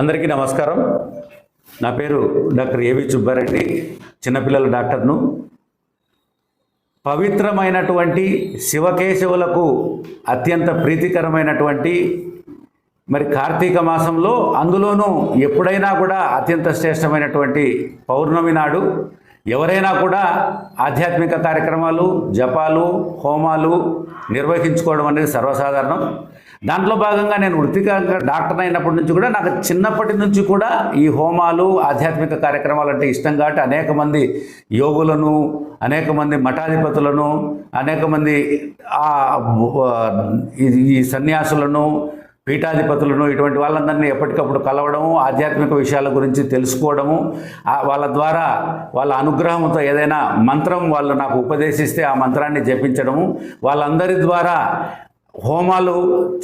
అందరికీ నమస్కారం. నా పేరు డాక్టర్ ఏవి సుబ్బారెడ్డి చిన్నపిల్లల డాక్టర్ను. పవిత్రమైనటువంటి శివకేశవులకు అత్యంత ప్రీతికరమైనటువంటి మరి కార్తీక మాసంలో అందులోనూ ఎప్పుడైనా కూడా అత్యంత శ్రేష్టమైనటువంటి పౌర్ణమి నాడు ఎవరైనా కూడా ఆధ్యాత్మిక కార్యక్రమాలు జపాలు హోమాలు నిర్వహించుకోవడం అనేది సర్వసాధారణం. దాంట్లో భాగంగా నేను వృత్తిగా డాక్టర్ అయినప్పటి నుంచి కూడా నాకు చిన్నప్పటి నుంచి కూడా ఈ హోమాలు ఆధ్యాత్మిక కార్యక్రమాలు అంటే ఇష్టం కాబట్టి అనేక మంది యోగులను అనేక మంది మఠాధిపతులను అనేక మంది ఈ- సన్యాసులను పీఠాధిపతులను ఇటువంటి వాళ్ళందరినీ ఎప్పటికప్పుడు కలవడము ఆధ్యాత్మిక విషయాల గురించి తెలుసుకోవడము వాళ్ళ ద్వారా వాళ్ళ అనుగ్రహంతో ఏదైనా మంత్రం వాళ్ళు నాకు ఉపదేశిస్తే ఆ మంత్రాన్ని జపించడము వాళ్ళందరి ద్వారా హోమాలు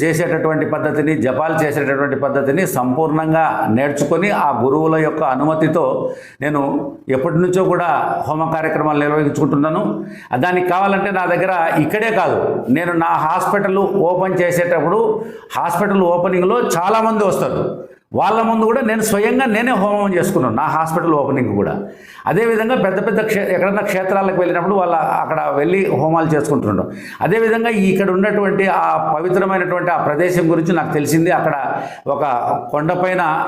చేసేటటువంటి పద్ధతిని జపాలు చేసేటటువంటి పద్ధతిని సంపూర్ణంగా నేర్చుకొని ఆ గురువుల యొక్క అనుమతితో నేను ఎప్పటి నుంచో కూడా హోమ కార్యక్రమాలు నిర్వహించుకుంటున్నాను. దానికి కావాలంటే నా దగ్గర ఇక్కడే కాదు. నేను నా హాస్పిటల్ ఓపెన్ చేసేటప్పుడు హాస్పిటల్ ఓపెనింగ్లో చాలామంది వస్తారు. వాళ్ళ ముందు కూడా నేను స్వయంగా నేనే హోమం చేసుకున్నాను నా హాస్పిటల్ ఓపెనింగ్ కూడా. అదేవిధంగా పెద్ద పెద్ద క్షే ఎక్కడన్నా క్షేత్రాలకు వెళ్ళినప్పుడు వాళ్ళ అక్కడ వెళ్ళి హోమాలు చేసుకుంటుంటాం. అదేవిధంగా ఇక్కడ ఉన్నటువంటి ఆ పవిత్రమైనటువంటి ఆ ప్రదేశం గురించి నాకు తెలిసింది. అక్కడ ఒక కొండపైన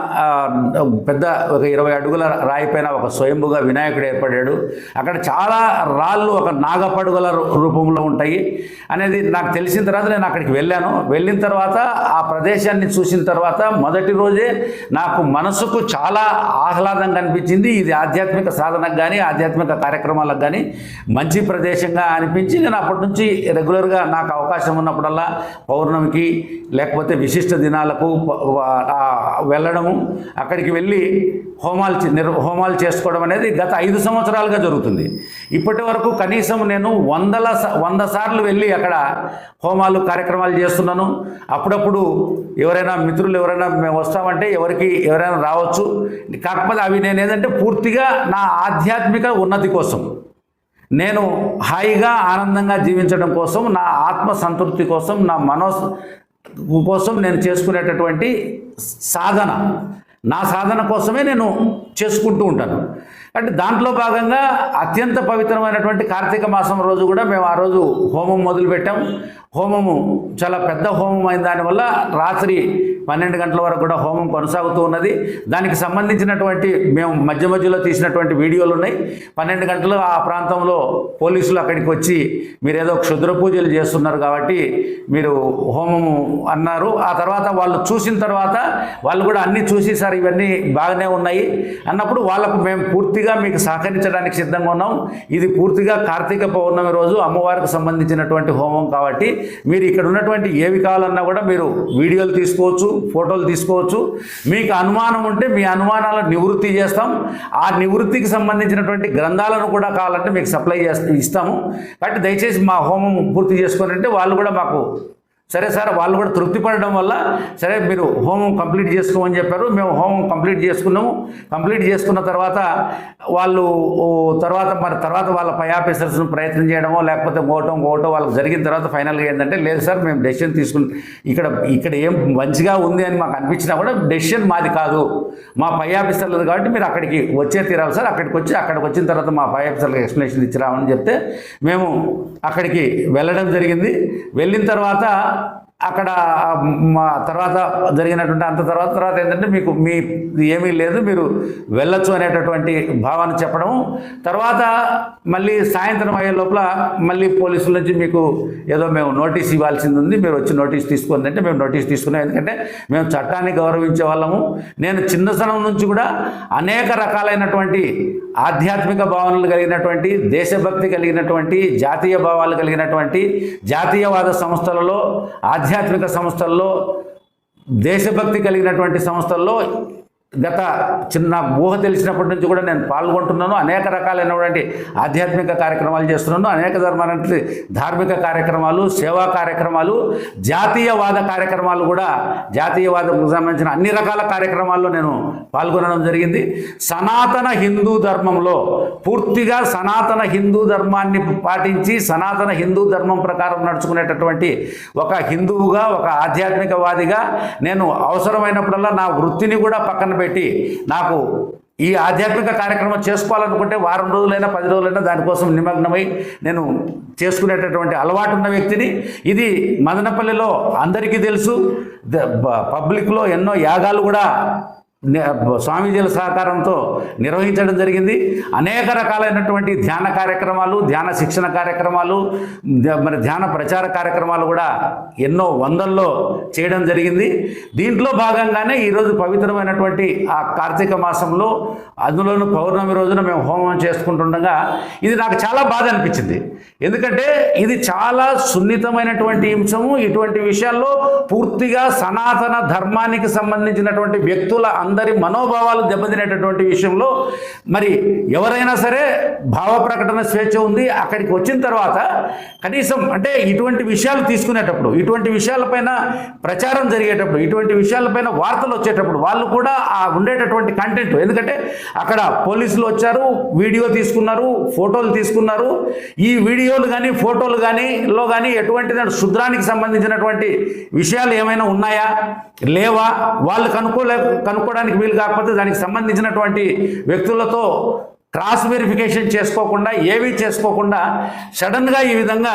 పెద్ద ఒక ఇరవై అడుగుల రాయి పైన ఒక స్వయంభుగా వినాయకుడు ఏర్పడాడు అక్కడ చాలా రాళ్ళు ఒక నాగపడుగుల రూ- రూపంలో ఉంటాయి. అనేది నాకు తెలిసిన తర్వాత నేను అక్కడికి వెళ్ళాను. వెళ్ళిన తర్వాత ఆ ప్రదేశాన్ని చూసిన తర్వాత మొదటి రోజే నాకు మనసుకు చాలా ఆహ్లాదంగా అనిపించింది. ఇది ఆధ్యాత్మిక సాధనకు కానీ ఆధ్యాత్మిక కార్యక్రమాలకు కానీ మంచి ప్రదేశంగా అనిపించి నేను అప్పటి నుంచి రెగ్యులర్గా నాకు అవకాశం ఉన్నప్పుడల్లా పౌర్ణమికి లేకపోతే విశిష్ట దినాలకు వెళ్ళడము అక్కడికి వెళ్ళి హోమాలు నిర్ హోమాలు చేసుకోవడం అనేది గత ఐదు సంవత్సరాలుగా జరుగుతుంది. ఇప్పటి వరకు కనీసం నేను వందల స- వంద సార్లు వెళ్ళి అక్కడ హోమాలు కార్యక్రమాలు చేస్తున్నాను. అప్పుడప్పుడు ఎవరైనా మిత్రులు ఎవరైనా మేము వస్తామంటే ఎవరికి ఎవరైనా రావచ్చు. కాకపోతే అవి నేను ఏంటంటే పూర్తిగా నా ఆధ్యాత్మిక ఉన్నతి కోసం. నేను హాయిగా ఆనందంగా జీవించడం కోసం నా ఆత్మ సంతృప్తి కోసం నా మనో కోసం నేను చేసుకునేటటువంటి సాధన. నా సాధన కోసమే నేను చేసుకుంటూ ఉంటాను. అంటే దాంట్లో భాగంగా అత్యంత పవిత్రమైనటువంటి కార్తీక మాసం రోజు కూడా మేము ఆ రోజు హోమం మొదలుపెట్టాం. హోమము చాలా పెద్ద హోమం అయిన దానివల్ల రాత్రి పన్నెండు గంటల వరకు కూడా హోమం కొనసాగుతూ ఉన్నది. దానికి సంబంధించినటువంటి మేము మధ్య మధ్యలో తీసినటువంటి వీడియోలు ఉన్నాయి. పన్నెండు గంటలు ఆ ప్రాంతంలో పోలీసులు అక్కడికి వచ్చి మీరు ఏదో క్షుద్ర పూజలు చేస్తున్నారు కాబట్టి మీరు హోమము అన్నారు. ఆ తర్వాత వాళ్ళు చూసిన తర్వాత వాళ్ళు కూడా అన్నీ చూసి ఇవన్నీ బాగానే ఉన్నాయి. అన్నప్పుడు వాళ్ళకు మేము పూర్తిగా మీకు సహకరించడానికి సిద్ధంగా ఉన్నాం. ఇది పూర్తిగా కార్తీక పౌర్ణమి రోజు అమ్మవారికి సంబంధించినటువంటి హోమం కాబట్టి మీరు ఇక్కడ ఉన్నటువంటి ఏవి కావాలన్నా కూడా మీరు వీడియోలు తీసుకోవచ్చు. ఫోటోలు తీసుకోవచ్చు. మీకు అనుమానం ఉంటే మీ అనుమానాలను నివృత్తి చేస్తాం. ఆ నివృత్తికి సంబంధించినటువంటి గ్రంథాలను కూడా కావాలంటే మీకు సప్లై చేస్తాము ఇస్తాము. కాబట్టి దయచేసి మా హోమం పూర్తి చేసుకోనంటే వాళ్ళు కూడా మాకు సరే సార్ వాళ్ళు కూడా తృప్తి పడడం వల్ల సరే మీరు హోమం కంప్లీట్ చేసుకోమని చెప్పారు. మేము హోమం కంప్లీట్ చేసుకున్నాము. కంప్లీట్ చేసుకున్న తర్వాత వాళ్ళు తర్వాత మరి తర్వాత వాళ్ళ పై ఆఫీసర్స్ను ప్రయత్నం చేయడమో లేకపోతే ఓటం ఓటో వాళ్ళకి జరిగిన తర్వాత ఫైనల్గా ఏంటంటే లేదు సార్ మేము డెసిషన్ తీసుకుని ఇక్కడ ఇక్కడ ఏం మంచిగా ఉంది అని మాకు అనిపించినా కూడా డెసిషన్ మాది కాదు. మా పై ఆఫీసర్లది కాబట్టి మీరు అక్కడికి వచ్చే తీరాలి సార్. అక్కడికి వచ్చి అక్కడికి వచ్చిన తర్వాత మా పై ఆఫీసర్లకు ఎక్స్ప్లెనేషన్ ఇచ్చిరామని చెప్తే మేము అక్కడికి వెళ్ళడం జరిగింది. వెళ్ళిన తర్వాత అక్కడ మా తర్వాత జరిగినటువంటి అంత తర్వాత తర్వాత ఏంటంటే మీకు మీ ఏమీ లేదు మీరు వెళ్ళొచ్చు అనేటటువంటి భావన చెప్పడం. తర్వాత మళ్ళీ సాయంత్రం అయ్యే లోపల మళ్ళీ పోలీసుల నుంచి మీకు ఏదో మేము నోటీస్ ఇవ్వాల్సింది ఉంది మీరు వచ్చి నోటీస్ తీసుకుంది అంటే మేము నోటీస్ తీసుకున్నాం. ఎందుకంటే మేము చట్టాన్ని గౌరవించే వాళ్ళము. నేను చిన్నతనం నుంచి కూడా అనేక రకాలైనటువంటి ఆధ్యాత్మిక భావనలు కలిగినటువంటి దేశభక్తి కలిగినటువంటి జాతీయ భావాలు కలిగినటువంటి జాతీయవాద సంస్థలలో ఆధ్యాత్మిక సంస్థల్లో దేశభక్తి కలిగినటువంటి సంస్థల్లో గత చిన్న ఊహ తెలిసినప్పటి నుంచి కూడా నేను పాల్గొంటున్నాను. అనేక రకాలైనటువంటి ఆధ్యాత్మిక కార్యక్రమాలు చేస్తున్నాను. అనేక ధర్మాలంటే ధార్మిక కార్యక్రమాలు సేవా కార్యక్రమాలు జాతీయవాద కార్యక్రమాలు కూడా జాతీయవాదంకు సంబంధించిన అన్ని రకాల కార్యక్రమాల్లో నేను పాల్గొనడం జరిగింది. సనాతన హిందూ ధర్మంలో పూర్తిగా సనాతన హిందూ ధర్మాన్ని పాటించి సనాతన హిందూ ధర్మం ప్రకారం నడుచుకునేటటువంటి ఒక హిందువుగా ఒక ఆధ్యాత్మికవాదిగా నేను అవసరమైనప్పుడల్లా నా వృత్తిని కూడా పక్కన పెట్టి నాకు ఈ ఆధ్యాత్మిక కార్యక్రమం చేసుకోవాలనుకుంటే వారం రోజులైనా పది రోజులైనా దానికోసం నిమగ్నమై నేను చేసుకునేటటువంటి అలవాటు ఉన్న వ్యక్తిని. ఇది మదనపల్లిలో అందరికీ తెలుసు. ద- పబ్లిక్లో ఎన్నో యాగాలు కూడా స్వామీజీల సహకారంతో నిర్వహించడం జరిగింది. అనేక రకాలైనటువంటి ధ్యాన కార్యక్రమాలు ధ్యాన శిక్షణ కార్యక్రమాలు మరి ధ్యాన ప్రచార కార్యక్రమాలు కూడా ఎన్నో వందల్లో చేయడం జరిగింది. దీంట్లో భాగంగానే ఈరోజు పవిత్రమైనటువంటి ఆ కార్తీక మాసంలో అందులోనూ పౌర్ణమి రోజున మేము హోమం చేసుకుంటుండగా ఇది నాకు చాలా బాధ అనిపించింది. ఎందుకంటే ఇది చాలా సున్నితమైనటువంటి అంశము. ఇటువంటి విషయాల్లో పూర్తిగా సనాతన ధర్మానికి సంబంధించినటువంటి వ్యక్తుల అందరి మనోభావాలు దెబ్బతినేటటువంటి విషయంలో మరి ఎవరైనా సరే భావ ప్రకటన స్వేచ్ఛ ఉంది అక్కడికి వచ్చిన తర్వాత కనీసం అంటే ఇటువంటి విషయాలు తీసుకునేటప్పుడు ఇటువంటి విషయాలపైన ప్రచారం జరిగేటప్పుడు ఇటువంటి విషయాలపైన వార్తలు వచ్చేటప్పుడు వాళ్ళు కూడా ఆ ఉండేటటువంటి కంటెంట్ ఎందుకంటే అక్కడ పోలీసులు వచ్చారు వీడియో తీసుకున్నారు ఫోటోలు తీసుకున్నారు. ఈ వీడియోలు కానీ ఫోటోలు కానీ లో కానీ ఎటువంటి శుద్రానికి సంబంధించినటువంటి విషయాలు ఏమైనా ఉన్నాయా? లేవా? వాళ్ళు కనుక్కోలే కనుక్కోవడానికి వీలు కాకపోతే దానికి సంబంధించినటువంటి వ్యక్తులతో క్రాస్ వెరిఫికేషన్ చేసుకోకుండా ఏవి చేసుకోకుండా సడన్గా ఈ విధంగా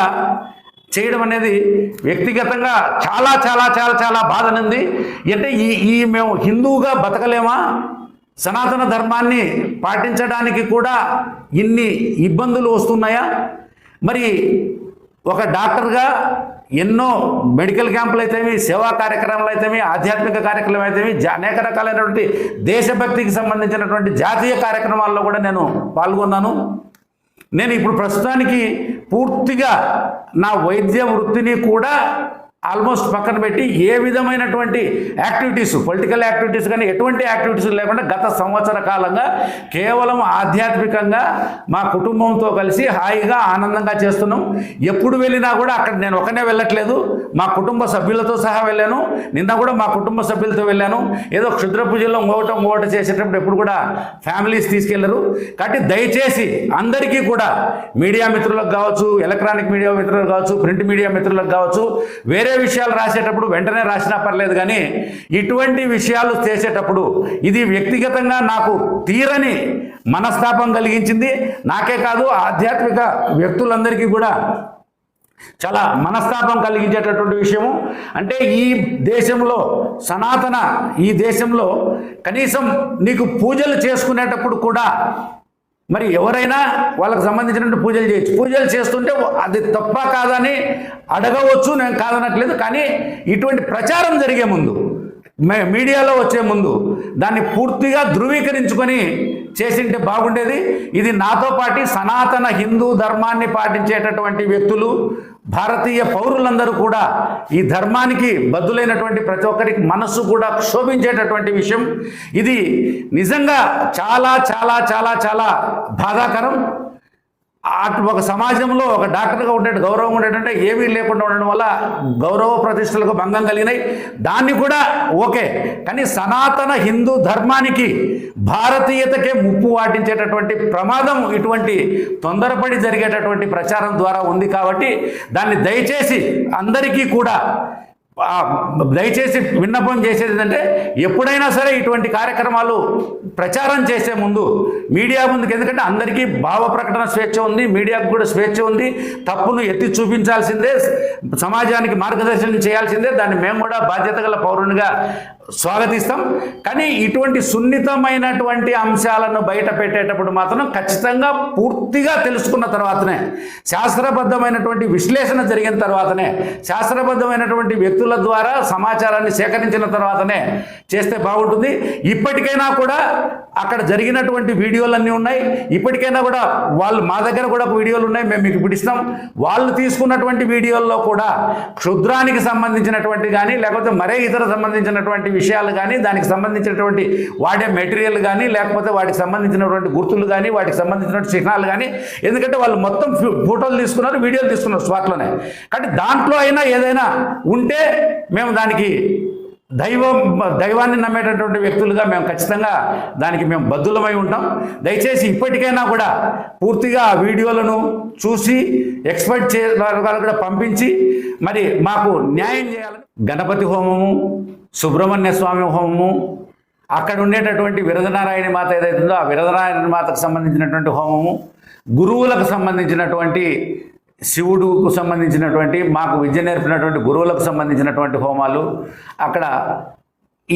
చేయడం అనేది వ్యక్తిగతంగా చాలా చాలా చాలా చాలా బాధనుంది అంటే ఈ ఈ మేము హిందువుగా బతకలేమా? సనాతన ధర్మాన్ని పాటించడానికి కూడా ఇన్ని ఇబ్బందులు వస్తున్నాయా? మరి ఒక డాక్టర్గా ఎన్నో మెడికల్ క్యాంపులు అయితేవి సేవా కార్యక్రమాలు అయితేమి ఆధ్యాత్మిక కార్యక్రమాలు అయితేమి అనేక రకాలైనటువంటి దేశభక్తికి సంబంధించినటువంటి జాతీయ కార్యక్రమాల్లో కూడా నేను పాల్గొన్నాను. నేను ఇప్పుడు ప్రస్తుతానికి పూర్తిగా నా వైద్య వృత్తిని కూడా ఆల్మోస్ట్ పక్కన పెట్టి ఏ విధమైనటువంటి యాక్టివిటీస్ పొలిటికల్ యాక్టివిటీస్ కానీ ఎటువంటి యాక్టివిటీస్ లేకుండా గత సంవత్సర కాలంగా కేవలం ఆధ్యాత్మికంగా మా కుటుంబంతో కలిసి హాయిగా ఆనందంగా చేస్తున్నాం. ఎప్పుడు వెళ్ళినా కూడా అక్కడ నేను ఒకనే వెళ్ళట్లేదు. మా కుటుంబ సభ్యులతో సహా వెళ్ళాను. నిన్న కూడా మా కుటుంబ సభ్యులతో వెళ్ళాను. ఏదో క్షుద్ర పూజలో ఇంకోట ఇంకోట చేసేటప్పుడు ఎప్పుడు కూడా ఫ్యామిలీస్ తీసుకెళ్ళరు. కాబట్టి దయచేసి అందరికీ కూడా మీడియా మిత్రులకు కావచ్చు ఎలక్ట్రానిక్ మీడియా మిత్రులకు కావచ్చు ప్రింట్ మీడియా మిత్రులకు కావచ్చు వేరే విషయాలు రాసేటప్పుడు వెంటనే రాసినా పర్లేదు కానీ ఇటువంటి విషయాలు చేసేటప్పుడు ఇది వ్యక్తిగతంగా నాకు తీరని మనస్తాపం కలిగించింది. నాకే కాదు ఆధ్యాత్మిక వ్యక్తులందరికీ కూడా చాలా మనస్తాపం కలిగించేటటువంటి విషయము. అంటే ఈ దేశంలో సనాతన ఈ దేశంలో కనీసం నీకు పూజలు చేసుకునేటప్పుడు కూడా మరి ఎవరైనా వాళ్ళకి సంబంధించినటువంటి పూజలు చేయొచ్చు. పూజలు చేస్తుంటే అది తప్ప కాదని అడగవచ్చు నేను కాదనట్లేదు కానీ ఇటువంటి ప్రచారం జరిగే ముందు మీడియాలో వచ్చే ముందు దాన్ని పూర్తిగా ధృవీకరించుకొని చేసింటే బాగుండేది. ఇది నాతో పాటు సనాతన హిందూ ధర్మాన్ని పాటించేటటువంటి వ్యక్తులు భారతీయ పౌరులందరూ కూడా ఈ ధర్మానికి బద్దులైనటువంటి ప్రతి ఒక్కరికి మనస్సు కూడా క్షోభించేటటువంటి విషయం. ఇది నిజంగా చాలా చాలా చాలా చాలా బాధాకరం. అటు ఒక సమాజంలో ఒక డాక్టర్గా ఉండే గౌరవం ఉండేటంటే ఏమీ లేకుండా ఉండడం వల్ల గౌరవ ప్రతిష్టలకు భంగం కలిగినాయి. దాన్ని కూడా ఓకే కానీ సనాతన హిందూ ధర్మానికి భారతీయతకే ముప్పు వాటించేటటువంటి ప్రమాదం ఇటువంటి తొందరపడి జరిగేటటువంటి ప్రచారం ద్వారా ఉంది కాబట్టి దాన్ని దయచేసి అందరికీ కూడా దయచేసి విన్నపం చేసేది ఏంటంటే ఎప్పుడైనా సరే ఇటువంటి కార్యక్రమాలు ప్రచారం చేసే ముందు మీడియా ముందుకు ఎందుకంటే అందరికీ భావ ప్రకటన స్వేచ్ఛ ఉంది మీడియాకు కూడా స్వేచ్ఛ ఉంది. తప్పును ఎత్తి చూపించాల్సిందే సమాజానికి మార్గదర్శనం చేయాల్సిందే. దాన్ని మేము కూడా బాధ్యత గల పౌరునిగా స్వాగతిస్తాం. కానీ ఇటువంటి సున్నితమైనటువంటి అంశాలను బయట పెట్టేటప్పుడు మాత్రం ఖచ్చితంగా పూర్తిగా తెలుసుకున్న తర్వాతనే శాస్త్రబద్ధమైనటువంటి విశ్లేషణ జరిగిన తర్వాతనే శాస్త్రబద్ధమైనటువంటి వ్యక్తుల ద్వారా సమాచారాన్ని సేకరించిన తర్వాతనే చేస్తే బాగుంటుంది. ఇప్పటికైనా కూడా అక్కడ జరిగినటువంటి వీడియోలన్నీ ఉన్నాయి. ఇప్పటికైనా కూడా వాళ్ళు మా దగ్గర కూడా వీడియోలు ఉన్నాయి. మేము మీకు పిడిస్తాం వాళ్ళు తీసుకున్నటువంటి వీడియోల్లో కూడా క్షుద్రానికి సంబంధించినటువంటి కానీ లేకపోతే మరే ఇతర సంబంధించినటువంటి విషయాలు కానీ దానికి సంబంధించినటువంటి వాడే మెటీరియల్ కానీ లేకపోతే వాటికి సంబంధించినటువంటి గుర్తులు కానీ వాటికి సంబంధించినటువంటి చిహ్నాలు కానీ ఎందుకంటే వాళ్ళు మొత్తం ఫో- ఫోటోలు తీసుకున్నారు వీడియోలు తీసుకున్నారు స్పాట్లోనే కాబట్టి దాంట్లో అయినా ఏదైనా ఉంటే మేము దానికి దైవం దైవాన్ని నమ్మేటటువంటి వ్యక్తులుగా మేము ఖచ్చితంగా దానికి మేము బద్దులమై ఉంటాం. దయచేసి ఇప్పటికైనా కూడా పూర్తిగా ఆ వీడియోలను చూసి ఎక్స్పర్ట్ చే కూడా పంపించి మరి మాకు న్యాయం చేయాలని గణపతి హోమము సుబ్రహ్మణ్య స్వామి హోమము అక్కడ ఉండేటటువంటి విరదనారాయణ మాత ఏదైతుందో ఆ విరదనారాయణ మాతకు సంబంధించినటువంటి హోమము గురువులకు సంబంధించినటువంటి శివుడుకు సంబంధించినటువంటి మాకు విద్య నేర్పినటువంటి గురువులకు సంబంధించినటువంటి హోమాలు అక్కడ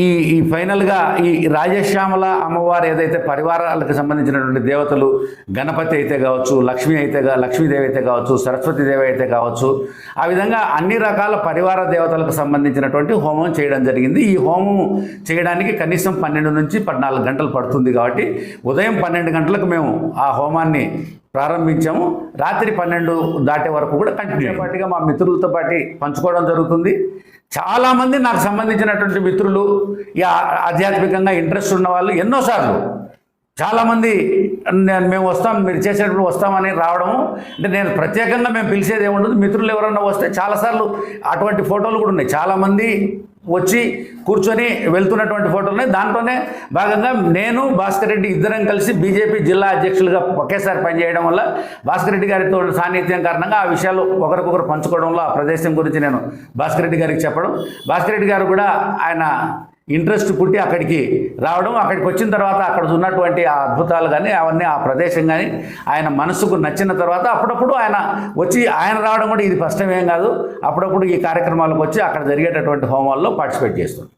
ఈ ఈ ఫైనల్గా ఈ రాజశ్యామల అమ్మవారు ఏదైతే పరివారాలకు సంబంధించినటువంటి దేవతలు గణపతి అయితే కావచ్చు లక్ష్మి అయితే లక్ష్మీదేవి అయితే కావచ్చు సరస్వతీదేవి అయితే కావచ్చు ఆ విధంగా అన్ని రకాల పరివార దేవతలకు సంబంధించినటువంటి హోమం చేయడం జరిగింది. ఈ హోమం చేయడానికి కనీసం పన్నెండు నుంచి పద్నాలుగు గంటలు పడుతుంది కాబట్టి ఉదయం పన్నెండు గంటలకు మేము ఆ హోమాన్ని ప్రారంభించాము. రాత్రి పన్నెండు దాటే వరకు కూడా కంటిన్యూ పాటుగా మా మిత్రులతో పాటు పంచుకోవడం జరుగుతుంది. చాలామంది నాకు సంబంధించినటువంటి మిత్రులు ఈ ఆధ్యాత్మికంగా ఇంట్రెస్ట్ ఉన్న వాళ్ళు ఎన్నోసార్లు. చాలామంది నేను మేము వస్తాం మీరు చేసేటప్పుడు వస్తామని రావడము అంటే నేను ప్రత్యేకంగా మేము పిలిచేది ఏముండదు. మిత్రులు ఎవరన్నా వస్తే చాలాసార్లు అటువంటి ఫోటోలు కూడా ఉన్నాయి. చాలామంది వచ్చి కూర్చొని వెళ్తున్నటువంటి ఫోటోలు ఉన్నాయి దాంట్లోనే భాగంగా నేను భాస్కర్ రెడ్డి ఇద్దరం కలిసి బీజేపీ జిల్లా అధ్యక్షులుగా ఒకేసారి పనిచేయడం వల్ల భాస్కర్ రెడ్డి గారితో ఉన్న సాన్నిధ్యం కారణంగా ఆ విషయాలు ఒకరికొకరు పంచుకోవడంలో ఆ ప్రదేశం గురించి నేను భాస్కర్ రెడ్డి గారికి చెప్పడం. భాస్కర్ రెడ్డి గారు కూడా ఆయన ఇంట్రెస్ట్ పుట్టి అక్కడికి రావడం అక్కడికి వచ్చిన తర్వాత అక్కడ ఉన్నటువంటి ఆ అద్భుతాలు కానీ అవన్నీ ఆ ప్రదేశం కానీ ఆయన మనసుకు నచ్చిన తర్వాత అప్పుడప్పుడు ఆయన వచ్చి ఆయన రావడం కూడా ఇది కష్టమేం కాదు. అప్పుడప్పుడు ఈ కార్యక్రమాలకు వచ్చి అక్కడ జరిగేటటువంటి హోమాల్లో పార్టిసిపేట్ చేస్తుంది